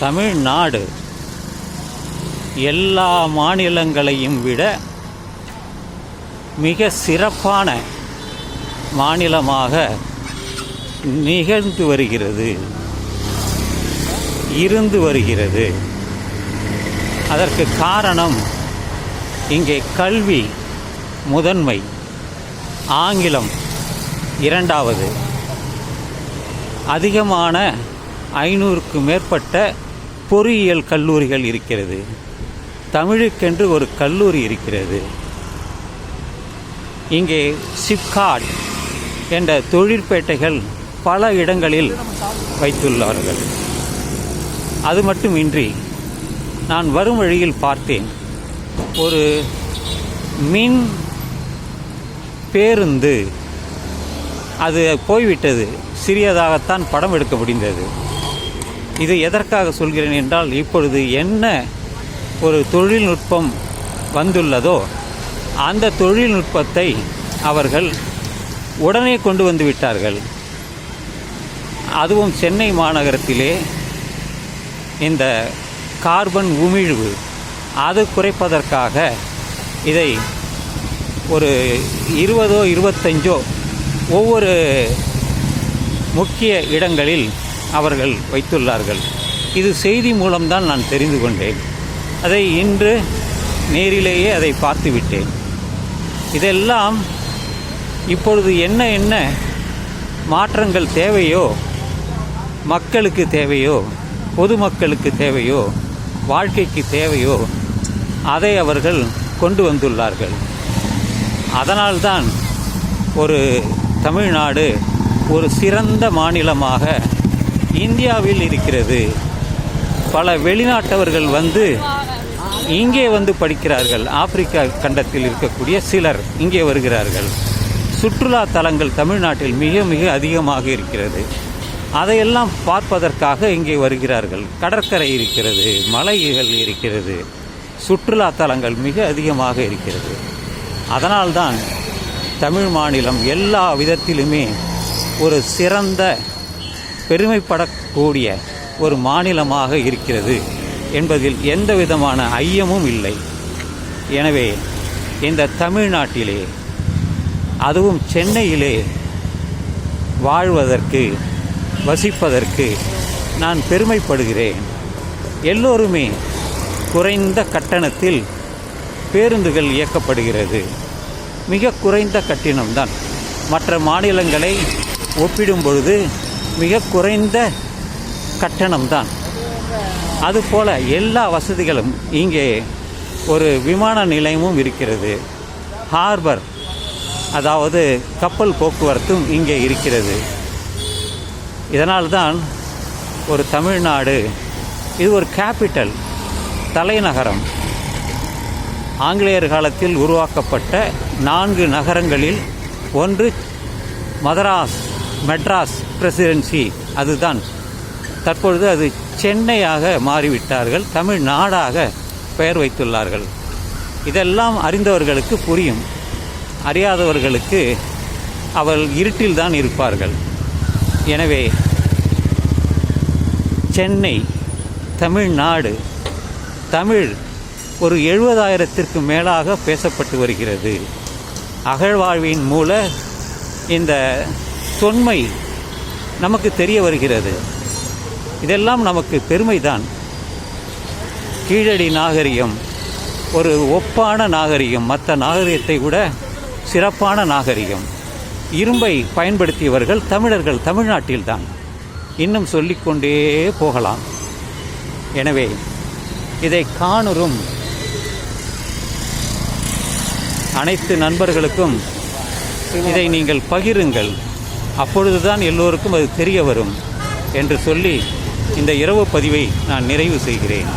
தமிழ்நாடு. எல்லா மாநிலங்களையும் விட மிக சிறப்பான மாநிலமாக நிகழ்ந்து வருகிறது. இருந்து வருகிறது. அதற்கு காரணம் இங்கே கல்வி முதன்மை. ஆங்கிலம் இரண்டாவது. அதிகமான ஐநூறுக்கு மேற்பட்ட பொறியியல் கல்லூரிகள் இருக்கிறது. தமிழுக்கென்று ஒரு கல்லூரி இருக்கிறது. இங்கே சிப்காட் என்ற தொழிற்பேட்டைகள் பல இடங்களில் வைத்துள்ளார்கள். அது மட்டுமின்றி நான் வரும் வழியில் பார்த்தேன். ஒரு மின் பேருந்து. அது போய்விட்டது. சிறியதாகத்தான் படம் எடுக்க முடிந்தது. இது எதற்காக சொல்கிறேன் என்றால் இப்பொழுது என்ன ஒரு தொழில்நுட்பம் வந்துள்ளதோ அந்த தொழில்நுட்பத்தை அவர்கள் உடனே கொண்டு வந்து விட்டார்கள். அதுவும் சென்னை மாநகரத்திலே இந்த கார்பன் உமிழ்வு அது குறைப்பதற்காக இதை ஒரு இருபதோ இருபத்தஞ்சோ ஒவ்வொரு முக்கிய இடங்களில் அவர்கள் வைத்துள்ளார்கள். இது செய்தி மூலம்தான் நான் தெரிந்து கொண்டேன். அதை இன்று நேரிலேயே அதை பார்த்து விட்டேன் இதெல்லாம் இப்பொழுது என்ன என்ன மாற்றங்கள் தேவையோ மக்களுக்கு தேவையோ பொதுமக்களுக்கு தேவையோ வாழ்க்கைக்கு தேவையோ அதை அவர்கள் கொண்டு வந்துள்ளார்கள். அதனால்தான் ஒரு தமிழ்நாடு ஒரு சிறந்த மாநிலமாக இந்தியாவில் இருக்கிறது. பல வெளிநாட்டவர்கள் வந்து இங்கே வந்து படிக்கிறார்கள். ஆப்பிரிக்கா கண்டத்தில் இருக்கக்கூடிய சிலர் இங்கே வருகிறார்கள். சுற்றுலா தலங்கள் தமிழ்நாட்டில் மிக மிக அதிகமாக இருக்கிறது. அதையெல்லாம் பார்ப்பதற்காக இங்கே வருகிறார்கள். கடற்கரை இருக்கிறது மலைகள் இருக்கிறது சுற்றுலா தலங்கள் மிக அதிகமாக இருக்கிறது. அதனால்தான் தமிழ் மாநிலம் எல்லா விதத்திலுமே ஒரு சிறந்த பெருமைப்படக்கூடிய ஒரு மாநிலமாக இருக்கிறது என்பதில் எந்த விதமான ஐயமும் இல்லை. எனவே இந்த தமிழ்நாட்டிலே அதுவும் சென்னையிலே வாழ்வதற்கு வசிப்பதற்கு நான் பெருமைப்படுகிறேன். எல்லோருமே குறைந்த கட்டணத்தில் பேருந்துகள் இயக்கப்படுகிறது. மிக குறைந்த கட்டணம்தான். மற்ற மாநிலங்களை ஒப்பிடும் பொழுது மிக குறைந்த கட்டணம்தான். அதுபோல் எல்லா வசதிகளும் இங்கே ஒரு விமான நிலையமும் இருக்கிறது. ஹார்பர் அதாவது கப்பல் போக்குவரத்தும் இங்கே இருக்கிறது. இதனால்தான் ஒரு தமிழ்நாடு இது ஒரு கேபிட்டல் தலைநகரம். ஆங்கிலேயர் காலத்தில் உருவாக்கப்பட்ட நான்கு நகரங்களில் ஒன்று மதராஸ் மெட்ராஸ் பிரசிடென்சி அதுதான். தற்பொழுது அது சென்னையாக மாறிவிட்டார்கள் தமிழ்நாடாக பெயர் வைத்துள்ளார்கள். இதெல்லாம் அறிந்தவர்களுக்கு புரியும். அறியாதவர்களுக்கு அவர்கள் இருட்டில் தான் இருப்பார்கள். எனவே சென்னை தமிழ்நாடு தமிழ் ஒரு எழுபதாயிரத்திற்கு மேலாக பேசப்பட்டு வருகிறது. அகழ்வாழ்வின் மூல இந்த தொன்மை நமக்கு தெரிய வருகிறது. இதெல்லாம் நமக்கு பெருமைதான். கீழடி நாகரிகம் ஒரு ஒப்பான நாகரிகம் மற்ற நாகரிகத்தை விட சிறப்பான நாகரிகம். இரும்பை பயன்படுத்தியவர்கள் தமிழர்கள் தமிழ்நாட்டில்தான். இன்னும் சொல்லிக்கொண்டே போகலாம். எனவே இதை காணுறும் அனைத்து நண்பர்களுக்கும் இதை நீங்கள் பகிருங்கள். அப்பொழுதுதான் எல்லோருக்கும் அது தெரிய வரும் என்று சொல்லி இந்த இரவு பதிவை நான் நிறைவு செய்கிறேன்.